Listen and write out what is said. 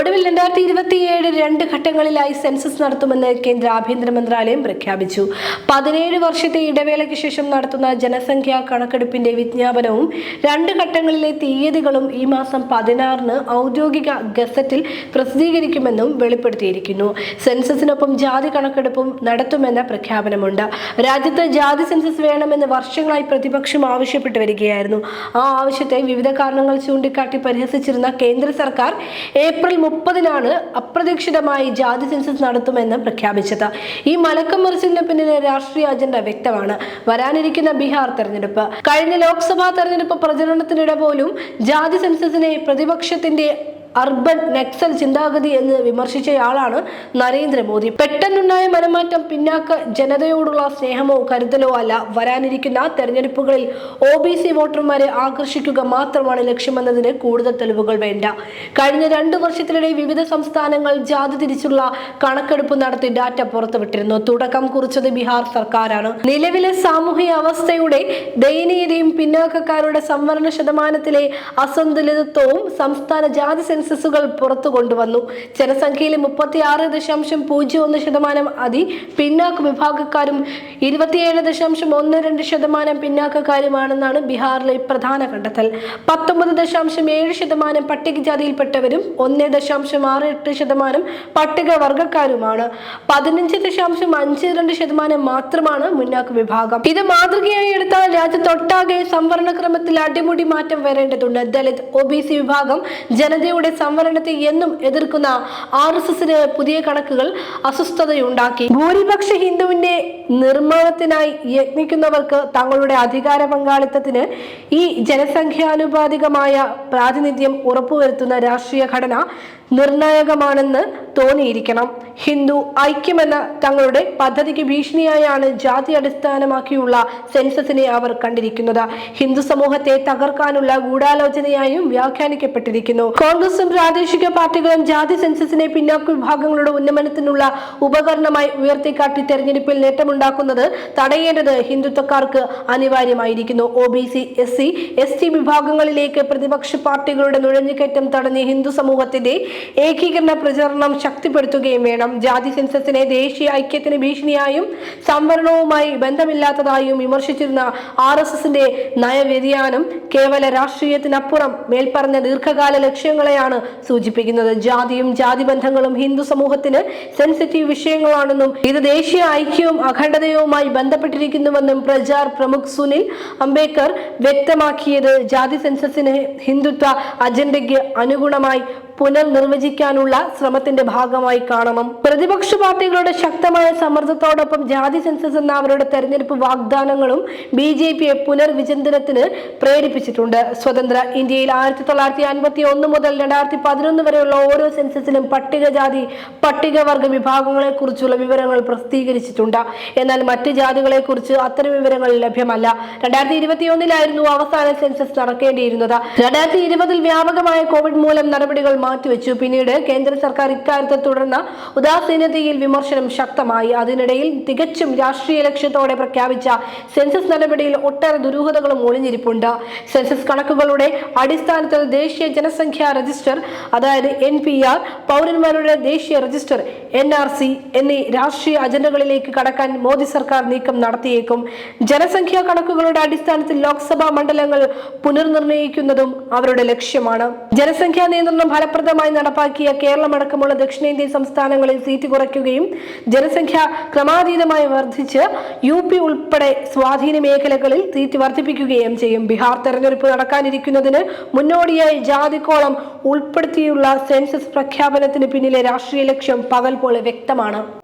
ഒടുവിൽ രണ്ടായിരത്തി ഇരുപത്തിയേഴ് രണ്ട് ഘട്ടങ്ങളിലായി സെൻസസ് നടത്തുമെന്ന് കേന്ദ്ര ആഭ്യന്തര മന്ത്രാലയം പ്രഖ്യാപിച്ചു. പതിനേഴ് വർഷത്തെ ഇടവേളയ്ക്ക് ശേഷം നടത്തുന്ന ജനസംഖ്യാ കണക്കെടുപ്പിന്റെ വിജ്ഞാപനവും രണ്ട് ഘട്ടങ്ങളിലെ തീയതികളും ഈ മാസം പതിനാറിന് ഔദ്യോഗിക ഗസറ്റിൽ പ്രസിദ്ധീകരിക്കുമെന്നും വെളിപ്പെടുത്തിയിരിക്കുന്നു. സെൻസസിനൊപ്പം ജാതി കണക്കെടുപ്പും നടത്തുമെന്ന പ്രഖ്യാപനമുണ്ട്. രാജ്യത്ത് ജാതി സെൻസസ് വേണമെന്ന് വർഷങ്ങളായി പ്രതിപക്ഷം ആവശ്യപ്പെട്ടു വരികയായിരുന്നു. ആ ആവശ്യത്തെ വിവിധ കാരണങ്ങൾ ചൂണ്ടിക്കാട്ടി പരിഹസിച്ചിരുന്ന കേന്ദ്ര സർക്കാർ ഏപ്രിൽ മുപ്പതിനാണ് അപ്രതീക്ഷിതമായി ജാതി സെൻസസ് നടത്തുമെന്ന് പ്രഖ്യാപിച്ചത്. ഈ മലക്കം മറിച്ചിലിന് പിന്നിലെ രാഷ്ട്രീയ അജണ്ട വ്യക്തമാണ്. വരാനിരിക്കുന്ന ബീഹാർ തെരഞ്ഞെടുപ്പ്. കഴിഞ്ഞ ലോക്സഭാ തെരഞ്ഞെടുപ്പ് പ്രചരണത്തിനിടെ പോലും ജാതി സെൻസസിനെ പ്രതിപക്ഷത്തിന്റെ അർബൻ നെക്സൽ ചിന്താഗതി എന്ന് വിമർശിച്ചയാളാണ് നരേന്ദ്രമോദി. പെട്ടെന്നുണ്ടായ മനമാറ്റം പിന്നാക്ക ജനതയോടുള്ള സ്നേഹമോ കരുതലോ അല്ല. വരാനിരിക്കുന്ന തെരഞ്ഞെടുപ്പുകളിൽ ഒ ബി സി വോട്ടർമാരെ ആകർഷിക്കുക മാത്രമാണ് ലക്ഷ്യമെന്നതിന് കൂടുതൽ തെളിവുകൾ വേണ്ട. കഴിഞ്ഞ രണ്ടു വർഷത്തിനിടെ വിവിധ സംസ്ഥാനങ്ങൾ ജാതി തിരിച്ചുള്ള കണക്കെടുപ്പ് നടത്തി ഡാറ്റ പുറത്തുവിട്ടിരുന്നു. തുടക്കം കുറിച്ചത് ബീഹാർ സർക്കാരാണ്. നിലവിലെ സാമൂഹിക അവസ്ഥയുടെ ദയനീയതയും പിന്നാക്കക്കാരുടെ സംവരണ ശതമാനത്തിലെ അസന്തുലിതത്വവും സംസ്ഥാന ജാതി സെൻസസുകൾ പുറത്തു കൊണ്ടുവന്നു. ജനസംഖ്യയിലെ മുപ്പത്തി ആറ് ദശാംശം പൂജ്യം ഒന്ന് ശതമാനം അതി പിന്നാക്ക വിഭാഗക്കാരും ഇരുപത്തിയേഴ് ദശാംശം ഒന്ന് രണ്ട് ശതമാനം പിന്നാക്കക്കാരുമാണെന്നാണ് ബീഹാറിലെ പ്രധാന കണ്ടെത്തൽ. പത്തൊമ്പത് ദശാംശം ഏഴ് ശതമാനം പട്ടികജാതിയിൽപ്പെട്ടവരും ഒന്ന് ദശാംശം ആറ് എട്ട് ശതമാനം പട്ടിക വർഗക്കാരുമാണ് പതിനഞ്ച് ദശാംശം അഞ്ച് രണ്ട് ശതമാനം മാത്രമാണ് മുന്നാക്ക വിഭാഗം. ഇത് മാതൃകയായി എടുത്താൽ രാജ്യത്തൊട്ടാകെ സംവരണ ക്രമത്തിൽ അടിമുടി മാറ്റം വരേണ്ടതുണ്ട്. ദലിത് ഒ ബി സി വിഭാഗം ജനതയുടെ സംവരണത്തെ എന്നും എതിർക്കുന്ന ആർ എസ് എസിന് പുതിയ കണക്കുകൾ അസ്വസ്ഥതയുണ്ടാക്കി. ഭൂരിപക്ഷ ഹിന്ദുവിന്റെ നിർമ്മാണത്തിനായി യത്നിക്കുന്നവർക്ക് തങ്ങളുടെ അധികാര പങ്കാളിത്തത്തിന് ഈ ജനസംഖ്യാനുപാതികമായ പ്രാതിനിധ്യം ഉറപ്പുവരുത്തുന്ന രാഷ്ട്രീയ ഘടന നിർണായകമാണെന്ന് തോന്നിയിരിക്കണം. ഹിന്ദു ഐക്യമെന്ന തങ്ങളുടെ പദ്ധതിക്ക് ഭീഷണിയായാണ് ജാതി അടിസ്ഥാനമാക്കിയുള്ള സെൻസസിനെ അവർ കണ്ടിരിക്കുന്നത്. ഹിന്ദു സമൂഹത്തെ തകർക്കാനുള്ള ഗൂഢാലോചനയായും വ്യാഖ്യാനിക്കപ്പെട്ടിരിക്കുന്നു. കോൺഗ്രസും പ്രാദേശിക പാർട്ടികളും ജാതി സെൻസസിനെ പിന്നാക്ക വിഭാഗങ്ങളുടെ ഉന്നമനത്തിനുള്ള ഉപകരണമായി ഉയർത്തിക്കാട്ടി തെരഞ്ഞെടുപ്പിൽ നേട്ടമുണ്ടാക്കുന്നത് തടയേണ്ടത് ഹിന്ദുത്വക്കാർക്ക് അനിവാര്യമായിരിക്കുന്നു. O B C S C S T വിഭാഗങ്ങളിലേക്ക് പ്രതിപക്ഷ പാർട്ടികളുടെ നുഴഞ്ഞുകയറ്റം തടഞ്ഞ് ഹിന്ദു സമൂഹത്തിന്റെ ഏകീകരണ പ്രചരണം ശക്തിപ്പെടുത്തുകയും വേണം. ജാതി സെൻസസിനെ ദേശീയ ഐക്യത്തിന് ഭീഷണിയായും സംവരണവുമായി ബന്ധമില്ലാത്തതായും വിമർശിച്ചിരുന്ന ആർ എസ് എസിന്റെ നയവ്യതിയാനം കേവല രാഷ്ട്രീയത്തിനപ്പുറം മേൽപ്പറഞ്ഞ ദീർഘകാല ലക്ഷ്യങ്ങളെയാണ് സൂചിപ്പിക്കുന്നത്. ജാതിയും ജാതി ബന്ധങ്ങളും ഹിന്ദു സമൂഹത്തിന് സെൻസിറ്റീവ് വിഷയങ്ങളാണെന്നും ഇത് ദേശീയ ഐക്യവും അഖണ്ഡതയുമായി ബന്ധപ്പെട്ടിരിക്കുന്നുവെന്നും പ്രചാർ പ്രമുഖ് സുനിൽ അംബേദ്കർ വ്യക്തമാക്കിയത് ജാതി സെൻസസിന് ഹിന്ദുത്വ അജണ്ടയ്ക്ക് അനുഗുണമായി പുനർനിർവചിക്കാനുള്ള ശ്രമത്തിന്റെ ഭാഗമായി കാണണം. പ്രതിപക്ഷ പാർട്ടികളുടെ ശക്തമായ സമ്മർദ്ദത്തോടൊപ്പം ജാതി സെൻസസ് എന്ന അവരുടെ തെരഞ്ഞെടുപ്പ് വാഗ്ദാനങ്ങളും ബി ജെ പിയെ പുനർവിചിന്തനത്തിന് പ്രേരിപ്പിച്ചിട്ടുണ്ട്. സ്വതന്ത്ര ഇന്ത്യയിൽ ആയിരത്തി തൊള്ളായിരത്തി അൻപത്തി ഒന്ന് മുതൽ രണ്ടായിരത്തി പതിനൊന്ന് വരെയുള്ള ഓരോ സെൻസസിലും പട്ടികജാതി പട്ടികവർഗ വിഭാഗങ്ങളെ കുറിച്ചുള്ള വിവരങ്ങൾ പ്രസിദ്ധീകരിച്ചിട്ടുണ്ട്. എന്നാൽ മറ്റ് ജാതികളെ കുറിച്ച് അത്തരം വിവരങ്ങൾ ലഭ്യമല്ല. രണ്ടായിരത്തി ഇരുപത്തി ഒന്നിലായിരുന്നു അവസാന സെൻസസ് നടക്കേണ്ടിയിരുന്നത്. രണ്ടായിരത്തി ഇരുപതിൽ വ്യാപകമായ കോവിഡ് മൂലം നടപടികൾ മാറ്റിവെച്ചു. പിന്നീട് കേന്ദ്ര സർക്കാർ ഇക്കാര്യത്തെ തുടർന്ന് ഉദാസീനതയിൽ വിമർശനം ശക്തമായി. അതിനിടയിൽ തികച്ചും രാഷ്ട്രീയ ലക്ഷ്യത്തോടെ പ്രഖ്യാപിച്ച സെൻസസ് നടപടിയിൽ ഒട്ടേറെ ദുരൂഹതകളും ഒളിഞ്ഞിരിപ്പുണ്ട്. സെൻസസ് കണക്കുകളുടെ അടിസ്ഥാനത്തിൽ ദേശീയ ജനസംഖ്യാ രജിസ്റ്റർ അതായത് എൻ പൗരന്മാരുടെ ദേശീയ രജിസ്റ്റർ എൻ ആർ സി എന്നീ രാഷ്ട്രീയ അജണ്ടകളിലേക്ക് കടക്കാൻ മോദി സർക്കാർ നീക്കം നടത്തിയേക്കും. ജനസംഖ്യാ കണക്കുകളുടെ അടിസ്ഥാനത്തിൽ ലോക്സഭാ മണ്ഡലങ്ങൾ പുനർനിർണയിക്കുന്നതും അവരുടെ ലക്ഷ്യമാണ്. ജനസംഖ്യാ നിയന്ത്രണം ഫലപ്രദമായി നടപ്പാക്കിയ കേരളമടക്കമുള്ള ദക്ഷിണേന്ത്യൻ സംസ്ഥാനങ്ങളിൽ സീറ്റ് കുറയ്ക്കുകയും ജനസംഖ്യ ക്രമാതീതമായി വർദ്ധിച്ച് യു പി ഉൾപ്പെടെ സ്വാധീന മേഖലകളിൽ സീറ്റ് വർദ്ധിപ്പിക്കുകയും ചെയ്യും. ബീഹാർ തെരഞ്ഞെടുപ്പ് നടക്കാനിരിക്കുന്നതിന് മുന്നോടിയായി ജാതിക്കോളം ഉൾപ്പെടുത്തിയുള്ള സെൻസസ് പ്രഖ്യാപനത്തിന് പിന്നിലെ രാഷ്ട്രീയ ലക്ഷ്യം പകൽ പോലെ വ്യക്തമാണ്.